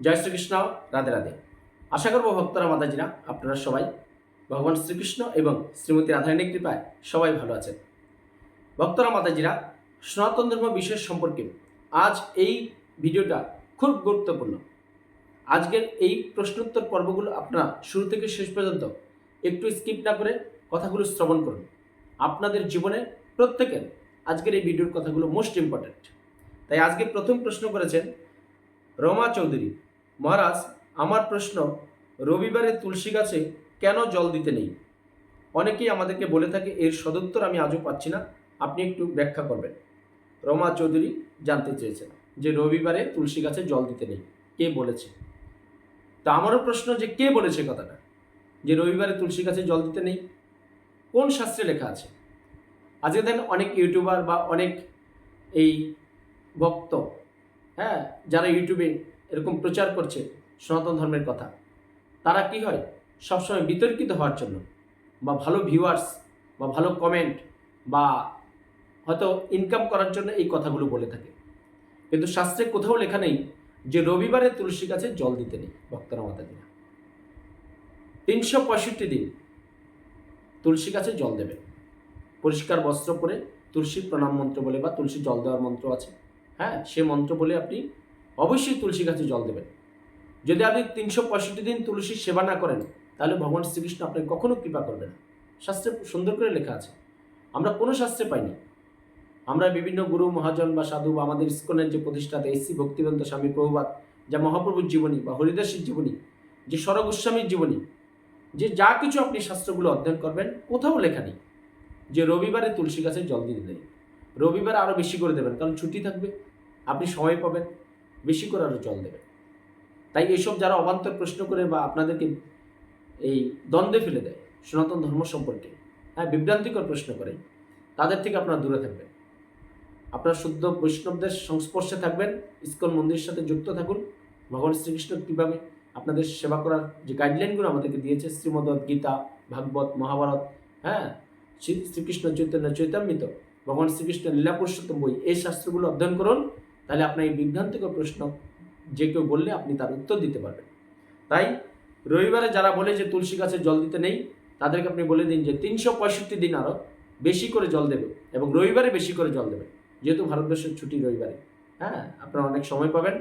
জয় শ্রীকৃষ্ণ, রাধে রাধে। আশা করব ভক্তরা, মাতাজিরা, আপনারা সবাই ভগবান শ্রীকৃষ্ণ এবং শ্রীমতী রাধারানীর কৃপায় সবাই ভালো আছেন। ভক্তরা, মাতাজিরা, সনাতন ধর্ম বিশেষ সম্পর্কে আজ এই ভিডিওটা খুব গুরুত্বপূর্ণ। আজকের এই প্রশ্নোত্তর পর্বগুলো আপনারা শুরু থেকে শেষ পর্যন্ত একটু স্কিপ না করে কথাগুলো শ্রবণ করুন। আপনাদের জীবনে প্রত্যেকের আজকের এই ভিডিওর কথাগুলো মোস্ট ইম্পর্ট্যান্ট তাই আজকে প্রথম প্রশ্ন করেছেন রমা চৌধুরী। মহারাজ, আমার প্রশ্ন, রবিবারে তুলসী গাছে কেন জল দিতে নেই? অনেকেই আমাদেরকে বলে থাকে, এর সদুত্তর আমি আজও পাচ্ছি না। আপনি একটু ব্যাখ্যা করবেন। রমা চৌধুরী জানতে চেয়েছেন যে, রবিবারে তুলসী গাছে জল দিতে নেই। কে বলেছে? তা আমারও প্রশ্ন যে, কে বলেছে কথাটা? যে, রবিবারে তুলসী গাছে জল দিতে নেই? কোন শাস্ত্রে লেখা আছে? আজকে দেখেন অনেক ইউটিউবার বা অনেক এই ভক্ত হ্যাঁ যারা ইউটিউবে এরকম প্রচার করছে সনাতন ধর্মের কথা। তারা কি হয়? সবসময় বিতর্কিত হওয়ার জন্য বা ভালো ভিউয়ার্স বা ভালো কমেন্ট বা হয়তো ইনকাম করার জন্য এই কথাগুলো বলে থাকে। কিন্তু শাস্ত্রে কোথাও লেখা নেই যে রবিবারে তুলসী গাছে জল দিতে নেই ভক্তরা মাতাজিরা। তিনশো পঁয়ষট্টি দিন তুলসী গাছে জল দেবে। পরিষ্কার বস্ত্র পরে তুলসী প্রণাম মন্ত্র বলে বা তুলসী জল দেওয়ার মন্ত্র আছে। হ্যাঁ সে মন্ত্র বলে আপনি অবশ্যই তুলসী গাছে জল দেবেন। যদি আপনি তিনশো পঁয়ষট্টি দিন তুলসীর সেবা না করেন, তাহলে ভগবান শ্রীকৃষ্ণ আপনাকে কখনো কৃপা করবে না। শাস্ত্রে সুন্দর করে লেখা আছে, আমরা কোনো শাস্ত্রে পাইনি। আমরা বিভিন্ন গুরু, মহাজন বা সাধু বা আমাদের ইস্কনের যে প্রতিষ্ঠাতা এসসি ভক্তিবন্ত স্বামী প্রভুবাদ যা মহাপ্রভুর জীবনী বা হরিদাসের জীবনী, যে সরগ গোস্বামীর জীবনী, যে যা কিছু আপনি শাস্ত্রগুলো অধ্যয়ন করবেন, কোথাও লেখা নেই। যে রবিবারে তুলসী গাছে জল দিতে দেয় রবিবারে আরও বেশি করে দেবেন, কারণ ছুটি থাকবে, আপনি সময় পাবেন বেশি করে আরও জল দেবেন তাই এইসব যারা অবান্তর প্রশ্ন করে বা আপনাদেরকে এই দ্বন্দ্বে ফেলে দেয়, সনাতন ধর্ম সম্পর্কে হ্যাঁ বিভ্রান্তিকর প্রশ্ন করে, তাদের থেকে আপনারা দূরে থাকবেন। আপনার শুদ্ধ বৈষ্ণবদের সংস্পর্শে থাকবেন, ইস্কন মন্দিরের সাথে যুক্ত থাকুন। ভগবান শ্রীকৃষ্ণ কীভাবে আপনাদের সেবা করার যে গাইডলাইনগুলো আমাদেরকে দিয়েছে শ্রীমদত গীতা, ভাগবত, মহাভারত হ্যাঁ শ্রী শ্রীকৃষ্ণ চৈতন্য চৈতামৃত, ভগবান শ্রীকৃষ্ণের লীলা পুরুষোত্তম বই, এই শাস্ত্রগুলো অধ্যয়ন করুন। তাহলে আপনার এই বিভ্রান্তিকর প্রশ্ন যে কেউ বললে আপনি তার উত্তর দিতে পারবেন। তাই রবিবারে যারা বলে যে তুলসী গাছে জল দিতে নেই, তাদেরকে আপনি বলে দিন যে তিনশো পঁয়ষট্টি দিন আরও বেশি করে জল দেবে এবং রবিবারে বেশি করে জল দেবে। যেহেতু ভারতবর্ষের ছুটি রবিবারে হ্যাঁ আপনারা অনেক সময় পাবেন।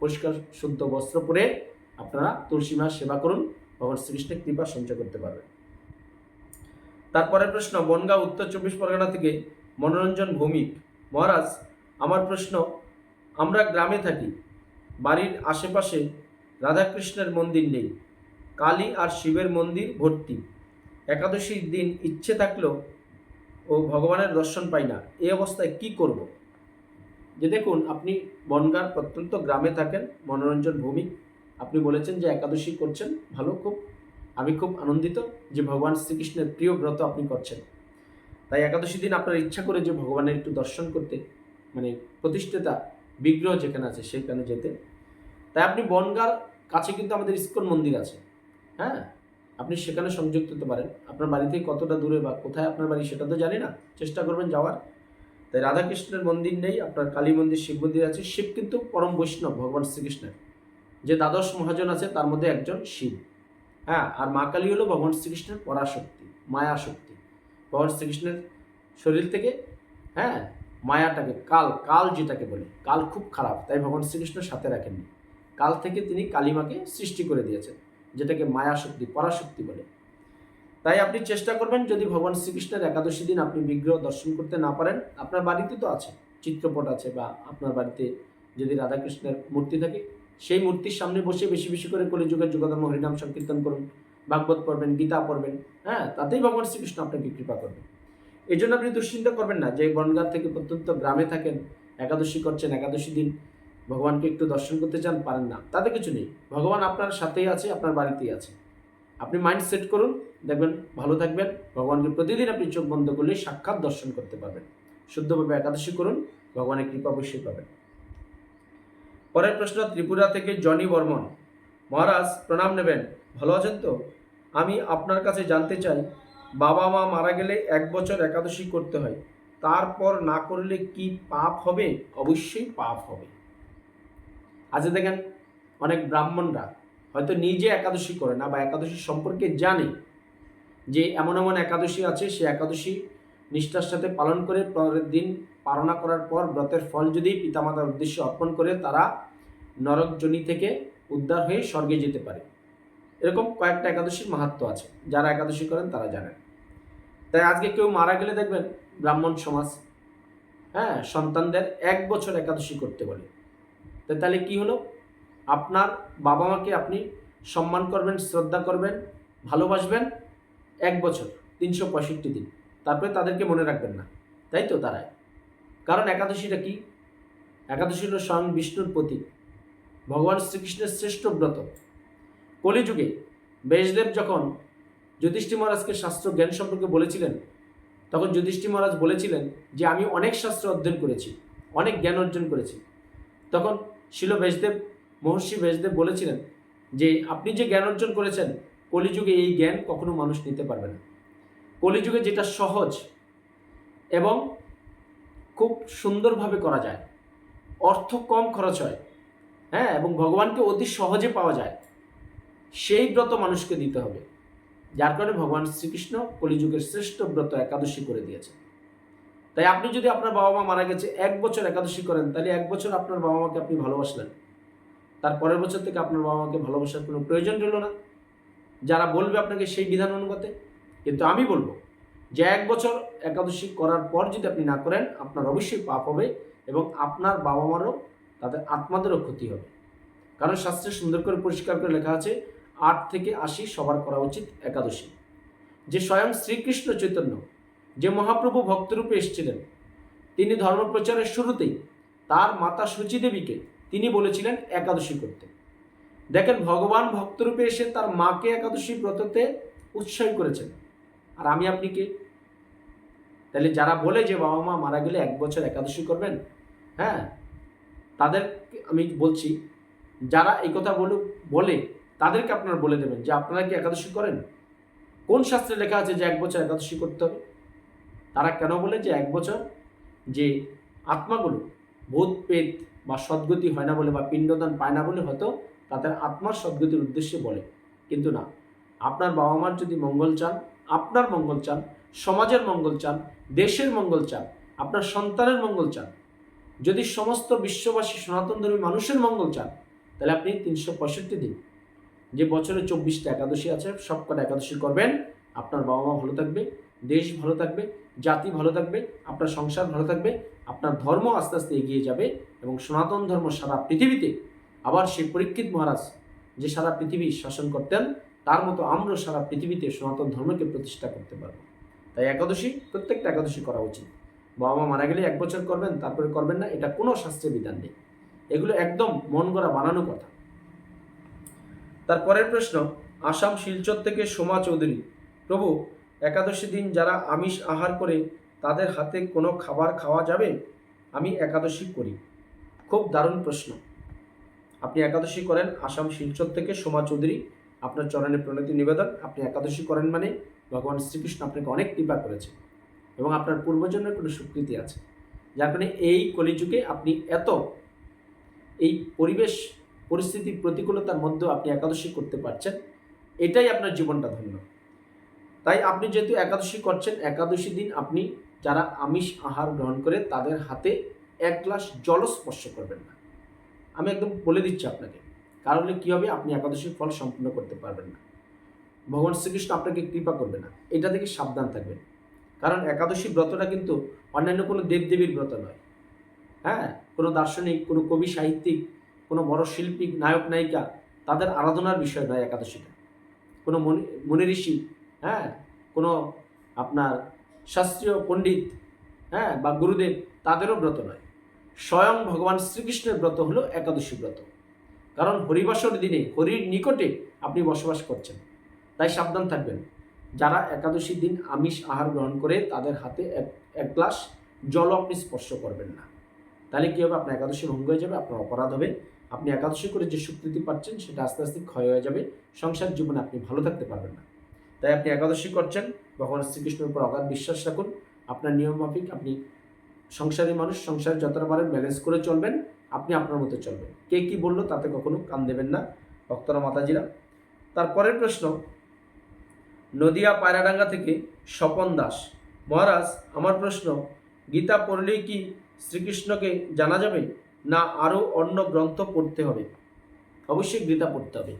পরিষ্কার, শুদ্ধ বস্ত্র পরে আপনারা তুলসী মাস সেবা করুন, ভগবান শ্রীকৃষ্ণের কৃপা সঞ্চয় করতে পারবেন। তারপরের প্রশ্ন বনগাঁও উত্তর চব্বিশ পরগনা থেকে মনোরঞ্জন ভৌমিক। মহারাজ, আমার প্রশ্ন আমরা গ্রামে থাকি, বাড়ির আশেপাশে রাধাকৃষ্ণের মন্দির নেই, কালী আর শিবের মন্দির ভর্তি। একাদশীর দিন ইচ্ছে থাকলেও ও ভগবানের দর্শন পাই না এই অবস্থায় কি করব? যে দেখুন, আপনি বনগার প্রত্যন্ত গ্রামে থাকেন, মনোরঞ্জন ভূমি আপনি বলেছেন যে একাদশী করছেন, ভালো খুব। আমি খুব আনন্দিত যে ভগবান শ্রীকৃষ্ণের প্রিয় ব্রত আপনি করছেন। তাই একাদশী দিন আপনার ইচ্ছা করে যে ভগবানের একটু দর্শন করতে মানে প্রতিষ্ঠাতা বিগ্রহ যেখানে আছে, সেখানে যেতে। তাই আপনি বনগার কাছে কিন্তু আমাদের ইস্কন মন্দির আছে। হ্যাঁ? আপনি সেখানে সংযুক্ত হতে পারেন। আপনার বাড়ি থেকে কতটা দূরে বা কোথায় আপনার বাড়ি সেটা তো জানি না। চেষ্টা করবেন যাওয়ার। তাই রাধাকৃষ্ণের মন্দির নেই, আপনার কালী মন্দির, শিব মন্দির আছে। শিব কিন্তু পরম বৈষ্ণব, ভগবান শ্রীকৃষ্ণের। যে দ্বাদশ মহাজন আছে, তার মধ্যে একজন শিব। হ্যাঁ? আর মা কালী হলো ভগবান শ্রীকৃষ্ণের পরাশক্তি মায়া শক্তি ভগবান শ্রীকৃষ্ণের শরীর থেকে হ্যাঁ? মায়াটাকে, কাল কাল যেটাকে বলে, কাল খুব খারাপ, তাই ভগবান শ্রীকৃষ্ণ সাথে রাখেননি। কাল থেকে তিনি কালিমাকে সৃষ্টি করে দিয়েছেন, যেটাকে মায়া শক্তি পরাশক্তি বলে। তাই আপনি চেষ্টা করবেন, যদি ভগবান শ্রীকৃষ্ণের একাদশী দিন আপনি বিগ্রহ দর্শন করতে না পারেন, আপনার বাড়িতে তো আছে, চিত্রপট আছে বা আপনার বাড়িতে যদি রাধাকৃষ্ণের মূর্তি থাকে, সেই মূর্তির সামনে বসে বেশি বেশি করে কলিযুগের যুগধর্ম হরিনাম সংকীর্তন করুন, ভাগবত পড়বেন, গীতা পড়বেন হ্যাঁ তাতেই ভগবান শ্রীকৃষ্ণ আপনাকে কৃপা করবেন। এই জন্য আপনি দুশ্চিন্তা করবেন না। যে বনগাঁ থেকে প্রত্যন্ত গ্রামে থাকেন, একাদশী করছেন, একাদশী দিন ভগবানকে একটু দর্শন করতে চান, পারেন না। তাতে কিছু নেই। ভগবান আপনার সাথেই আছে, আপনার বাড়িতেই আছে। আপনি মাইন্ড সেট করুন, দেখবেন ভালো থাকবেন। ভগবানকে প্রতিদিন আপনি চোখ বন্ধ করলে সাক্ষাৎ দর্শন করতে পারবেন। শুদ্ধভাবে একাদশী করুন, ভগবানের কৃপা অবশ্যই পাবেন। পরের প্রশ্ন, ত্রিপুরা থেকে জনি বর্মন, মহারাজ প্রণাম নেবেন। ভালো আছেন তো? আমি আপনার কাছে জানতে চাই বাবা মা মারা গেলে এক বছর একাদশী করতে হয়। তারপর না করলে কি পাপ হবে? অবশ্যই পাপ হবে। আচ্ছা দেখেন, অনেক ব্রাহ্মণরা হয়তো নিজে একাদশী করে না বা একাদশী সম্পর্কে জানে যে এমন এমন একাদশী আছে, সে একাদশী নিষ্ঠার সাথে পালন করে পরের দিন পালনা করার পর ব্রতের ফল যদি পিতামাতার উদ্দেশ্যে অর্পণ করে, তারা নরকজনী থেকে উদ্ধার হয়ে স্বর্গে যেতে পারে। এরকম কয়েকটা একাদশীর মাহাত্ম আছে। যারা একাদশী করেন, তারা জানেন। তাই আজকে কেউ মারা গেলে দেখবেন ব্রাহ্মণ সমাজ হ্যাঁ সন্তানদের এক বছর একাদশী করতে বলে। তাহলে কি হলো? আপনার বাবা মাকে আপনি সম্মান করবেন, শ্রদ্ধা করবেন, ভালোবাসবেন এক বছর, তিনশো পঁয়ষট্টি দিন। তারপরে তাদেরকে মনে রাখবেন না। তাই তো দাঁড়ায় কারণ একাদশীটা কি? একাদশী হলো স্বয়ং বিষ্ণুর প্রতীক, ভগবান শ্রীকৃষ্ণের শ্রেষ্ঠ ব্রত। কলিযুগে বেশদেব যখন যুধিষ্ঠি মহারাজকে শাস্ত্র জ্ঞান সম্পর্কে বলেছিলেন? তখন যুধিষ্ঠি মহারাজ বলেছিলেন যে, আমি অনেক শাস্ত্র অধ্যয়ন করেছি, অনেক জ্ঞান অর্জন করেছি। তখন শিল বেশদেব, মহর্ষি বেশদেব বলেছিলেন যে, আপনি যে জ্ঞান অর্জন করেছেন, কলিযুগে এই জ্ঞান কখনো মানুষ নিতে পারবে না। কলিযুগে যেটা সহজ এবং খুব সুন্দরভাবে করা যায়, অর্থ কম খরচ হয় হ্যাঁ এবং ভগবানকে অতি সহজে পাওয়া যায়, সেই ব্রত মানুষকে দিতে হবে। যার কারণে ভগবান শ্রীকৃষ্ণ কলিযুগের শ্রেষ্ঠ ব্রত একাদশী করে দিয়েছে তাই আপনি যদি আপনার বাবা মা মারা গেছে, এক বছর একাদশী করেন, তাহলে এক বছর আপনার বাবা মাকে আপনি ভালোবাসলেন। তার পরের বছর থেকে আপনার বাবা মাকে ভালোবাসার কোনো প্রয়োজন রইল না। যারা বলবে আপনাকে সেই বিধান অনুগতে কিন্তু আমি বলব যে এক বছর একাদশী করার পর যদি আপনি না করেন, আপনার অবশ্যই পাপ হবে এবং আপনার বাবা মারও তাদের আত্মাদেরও ক্ষতি হবে। কারণ শাস্ত্রে সুন্দর করে পরিষ্কার করে লেখা আছে আট থেকে আশি সবার করা উচিত একাদশী। যে স্বয়ং শ্রীকৃষ্ণ চৈতন্য, যে মহাপ্রভু ভক্তরূপে এসেছিলেন, তিনি ধর্মপ্রচারের শুরুতেই তার মাতা সুচি দেবীকে তিনি বলেছিলেন একাদশী করতে। দেখেন, ভগবান ভক্তরূপে এসে তার মাকে একাদশী ব্রততে উৎসাহী করেছেন। আর আমি আপনি কে? তাহলে যারা বলে যে বাবা মা মারা গেলে এক বছর একাদশী করবেন হ্যাঁ তাদের আমি বলছি, যারা এই কথা বলে তাদেরকে আপনারা বলে দেবেন যে আপনারা কি একাদশী করেন? কোন শাস্ত্রে লেখা আছে যে এক বছর একাদশী করতে হবে? তারা কেন বলে যে এক বছর? যে আত্মাগুলো ভূত পেত বা সদ্গতি হয় না বলে বা পিণ্ডদান পায় না বলে হয়তো তাদের আত্মার সদ্গতির উদ্দেশ্যে বলে। কিন্তু না, আপনার বাবা মার যদি মঙ্গল চান, আপনার মঙ্গল চান, সমাজের মঙ্গল চান, দেশের মঙ্গল চান, আপনার সন্তানের মঙ্গল চান, যদি সমস্ত বিশ্ববাসী সনাতন ধর্মী মানুষের মঙ্গল চান, তাহলে আপনি তিনশো পঁয়ষট্টি দিন যে বছরে চব্বিশটা একাদশী আছে সব কটা একাদশী করবেন। আপনার বাবা মা ভালো থাকবে, দেশ ভালো থাকবে, জাতি ভালো থাকবে, আপনার সংসার ভালো থাকবে, আপনার ধর্ম আস্তে আস্তে এগিয়ে যাবে এবং সনাতন ধর্ম সারা পৃথিবীতে আবার সেই পরীক্ষিত মহারাজ যে সারা পৃথিবী শাসন করতেন, তার মতো আমরা সারা পৃথিবীতে সনাতন ধর্মকে প্রতিষ্ঠা করতে পারব। তাই একাদশী, প্রত্যেকটা একাদশী করা উচিত। বাবা মা মারা গেলে এক বছর করবেন, তারপরে করবেন না, এটা কোনো শাস্ত্রের বিধান নেই। এগুলো একদম মন গড়া বানানো কথা। তার পরের প্রশ্ন, আসাম শিলচর থেকে সোমা চৌধুরী। প্রভু, একাদশী দিন যারা আমিষ আহার করে, তাদের হাতে কোনো খাবার খাওয়া যাবে? আমি একাদশী করি। খুব দারুণ প্রশ্ন। আপনি একাদশী করেন আসাম শিলচর থেকে সোমা চৌধুরী। আপনার চরণে প্রণতি নিবেদন। আপনি একাদশী করেন মানে ভগবান শ্রীকৃষ্ণ আপনাকে অনেক কৃপা করেছে এবং আপনার পূর্বজন্মের কোনো স্বীকৃতি আছে। যার কারণে এই কলিযুগে আপনি এত এই পরিবেশ পরিস্থিতি প্রতিকূলতার মধ্যেও আপনি একাদশী করতে পারছেন। এটাই আপনার জীবনটা ধন্য। তাই আপনি যেহেতু একাদশী করছেন, একাদশী দিন আপনি যারা আমিষ আহার গ্রহণ করে তাদের হাতে এক গ্লাস জল স্পর্শ করবেন না। আমি একদম বলে দিচ্ছি আপনাকে, কারণ কী হবে? আপনি একাদশীর ফল সম্পূর্ণ করতে পারবেন না। ভগবান শ্রীকৃষ্ণ আপনাকে কৃপা করবে না। এটা থেকে সাবধান থাকবেন। কারণ একাদশী ব্রতটা কিন্তু অন্যান্য কোনো দেবদেবীর ব্রত নয়। হ্যাঁ? কোনো দার্শনিক, কোনো কবি সাহিত্যিক কোনো বড় শিল্পী নায়ক, নায়িকা তাদের আরাধনার বিষয় নয় একাদশীটা কোনো মনি ঋষি হ্যাঁ কোনো আপনার শাস্ত্রীয় পণ্ডিত হ্যাঁ বা গুরুদেব তাদেরও ব্রত নয়। স্বয়ং ভগবান শ্রীকৃষ্ণের ব্রত হলো একাদশী ব্রত। কারণ হরিবাসর দিনে হরির নিকটে আপনি বসবাস করছেন। তাই সাবধান থাকবেন। যারা একাদশীর দিন আমিষ আহার গ্রহণ করে তাদের হাতে এক এক গ্লাস জল আপনি স্পর্শ করবেন না। তাহলে কী হবে? আপনার একাদশী ভঙ্গ হয়ে যাবে, আপনার অপরাধ হবে। আপনি একাদশী করে যে স্বীকৃতি পাচ্ছেন সেটা আস্তে আস্তে ক্ষয় হয়ে যাবে। সংসার জীবনে আপনি ভালো থাকতে পারবেন না। তাই আপনি একাদশী করছেন, ভগবান শ্রীকৃষ্ণের উপর অগাধ বিশ্বাস রাখুন। আপনার নিয়ম মাফিক আপনি সংসারী মানুষ, সংসার যতটা পারেন ব্যালেন্স করে চলবেন, আপনি আপনার মতো চলবেন। কে কি বলল তাতে কখনো কান দেবেন না ভক্তরা মাতাজিরা। তারপরের প্রশ্ন, নদিয়া পায়রাডাঙ্গা থেকে স্বপন দাস। মহারাজ, আমার প্রশ্ন, গীতা পড়লেই কি শ্রীকৃষ্ণকে জানা যাবে? না আরও অন্য গ্রন্থ পড়তে হবে। অবশ্যই গীতা পড়তে হবে।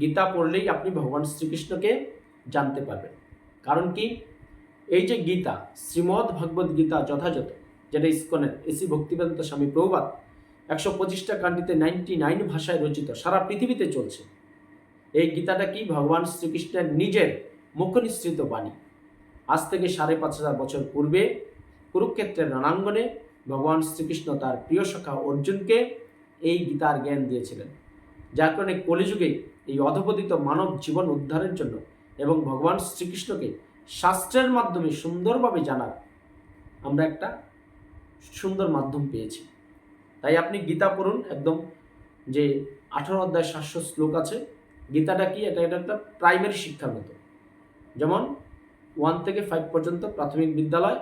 গীতা পড়লেই আপনি ভগবান শ্রীকৃষ্ণকে জানতে পারবেন। কারণ কি? এই যে গীতা, শ্রীমদ্ ভগবদ গীতা যথাযথ, যেটা ইস্কনের এসি ভক্তিবেদান্ত স্বামী প্রভুপাত একশো পঁচিশটা কান্ট্রিতে নাইনটি নাইন ভাষায় রচিত, সারা পৃথিবীতে চলছে। এই গীতাটা কি? ভগবান শ্রীকৃষ্ণের নিজের মুখনিসৃত বাণী। আজ থেকে সাড়ে পাঁচ হাজার বছর পূর্বে কুরুক্ষেত্রের রণাঙ্গনে ভগবান শ্রীকৃষ্ণ তার প্রিয় সখা অর্জুনকে এই গীতার জ্ঞান দিয়েছিলেন। যার কারণে কলিযুগে এই অধপতিত মানব জীবন উদ্ধারের জন্য এবং ভগবান শ্রীকৃষ্ণকে শাস্ত্রের মাধ্যমে সুন্দরভাবে জানার আমরা একটা সুন্দর মাধ্যম পেয়েছি। তাই আপনি গীতা পড়ুন একদম যে আঠারো অধ্যায় সাতশো শ্লোক আছে। গীতাটা কি? এটা এটা একটা প্রাইমারি শিক্ষার মতো। যেমন ওয়ান থেকে ফাইভ পর্যন্ত প্রাথমিক বিদ্যালয়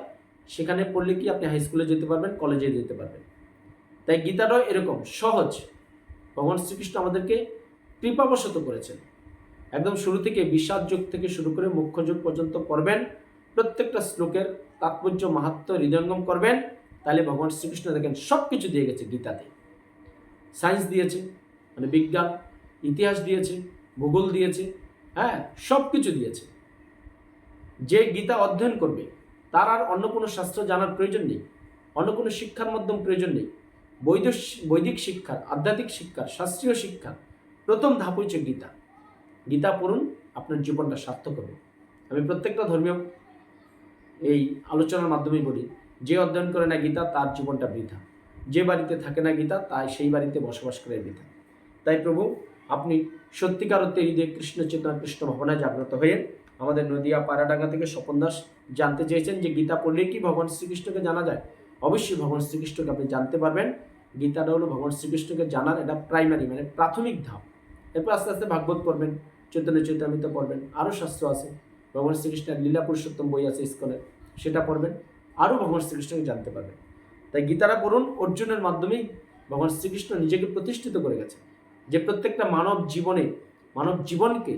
সেখানে পড়লে কি আপনি হাই স্কুলে যেতে পারবেন কলেজে যেতে পারবেন। তাই গীতাটাও এরকম, সহজ। ভগবান শ্রীকৃষ্ণ আমাদেরকে কৃপাবশত করেছেন। একদম শুরু থেকে বিষাদ যোগ থেকে শুরু করে মুখ্য যোগ পর্যন্ত পড়বেন প্রত্যেকটা শ্লোকের তাৎপর্য মাহাত্ম হৃদয়ঙ্গম করবেন, তাহলে ভগবান শ্রীকৃষ্ণ দেখেন সব কিছু দিয়ে গেছে গীতাতে। সায়েন্স দিয়েছে মানে বিজ্ঞান, ইতিহাস দিয়েছে, ভূগোল দিয়েছে হ্যাঁ সব কিছু দিয়েছে। যে গীতা অধ্যয়ন করবে তার আর অন্য কোনো শাস্ত্র জানার প্রয়োজন নেই। অন্য কোনো শিক্ষার মাধ্যম প্রয়োজন নেই। বৈদ বৈদিক শিক্ষার আধ্যাত্মিক শিক্ষার শাস্ত্রীয় শিক্ষা, প্রথম ধাপ হচ্ছে গীতা। গীতা পড়ুন, আপনার জীবনটা সার্থক হবে। আমি প্রত্যেকটা ধর্মীয় এই আলোচনার মাধ্যমেই বলি, যে অধ্যয়ন করে না গীতা, তার জীবনটা বৃথা। যে বাড়িতে থাকে না গীতা, তাই সেই বাড়িতে বসবাস করে বৃথা। তাই প্রভু, আপনি সত্যিকার অর্থে হৃদয় কৃষ্ণ চেতনা, কৃষ্ণ ভাবনায় জাগ্রত হয়ে আমাদের নদিয়া পাড়াডাঙ্গা থেকে স্বপন দাস জানতে চেয়েছেন যে গীতা পড়লে কি ভগবান শ্রীকৃষ্ণকে জানা যায়? অবশ্যই ভগবান শ্রীকৃষ্ণকে আপনি জানতে পারবেন। গীতাটা হলো ভগবান শ্রীকৃষ্ণকে জানার এটা প্রাইমারি মানে প্রাথমিক ধাপ। এরপর আস্তে আস্তে ভাগবত পড়বেন, চৈতন্য চৈতামিত পড়বেন আরও শাস্ত্র আছে। ভগবান শ্রীকৃষ্ণের লীলা পুরুষোত্তম বই আছে ইস্কনের, সেটা পড়বেন আরও ভগবান শ্রীকৃষ্ণকে জানতে পারবেন। তাই গীতারা পড়ুন, অর্জুনের মাধ্যমেই ভগবান শ্রীকৃষ্ণ নিজেকে প্রতিষ্ঠিত করে গেছে যে প্রত্যেকটা মানব জীবনে, মানব জীবনকে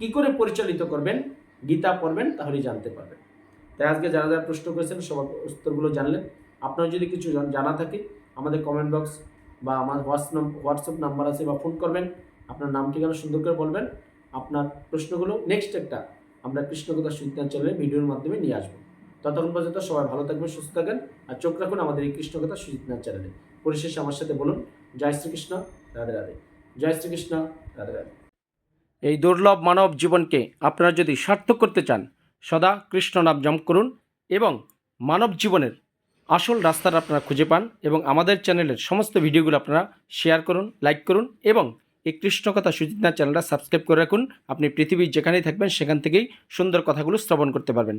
কি করে পরিচালিত করবেন, গীতা পড়বেন, তাহলেই জানতে পারবেন। তাই আজকে যারা যারা প্রশ্ন করেছেন, সবার উত্তরগুলো জানলেন। আপনার যদি কিছু জানা থাকে, আমাদের কমেন্ট বক্স বা আমার হোয়াটসঅ্যাপ হোয়াটসঅ্যাপ নাম্বার আছে বা ফোন করবেন। আপনার নাম, ঠিকানা সুন্দর করে বলবেন। আপনার প্রশ্নগুলো নেক্সট একটা আমরা কৃষ্ণকথা সুবিধান চ্যানেলে ভিডিওর মাধ্যমে নিয়ে আসব। ততক্ষণ পর্যন্ত সবাই ভালো থাকবেন, সুস্থ থাকেন আর চোখ রাখুন আমাদের এই কৃষ্ণকথা সুচিত্রার চ্যানেলে। পরিশেষে আমার সাথে বলুন, জয় শ্রীকৃষ্ণ, রাধে রাধে। জয় শ্রীকৃষ্ণ, রাধে রাধে। এই দুর্লভ মানব জীবনকে আপনারা যদি সার্থক করতে চান, সদা কৃষ্ণ নাম জম করুন এবং মানব জীবনের আসল রাস্তাটা আপনারা খুঁজে পান এবং আমাদের চ্যানেলের সমস্ত ভিডিওগুলো আপনারা শেয়ার করুন, লাইক করুন এবং এই কৃষ্ণকথা সুচিত্রা চ্যানেলটা সাবস্ক্রাইব করে রাখুন। আপনি পৃথিবীর যেখানেই থাকবেন, সেখান থেকেই সুন্দর কথাগুলো শ্রবণ করতে পারবেন।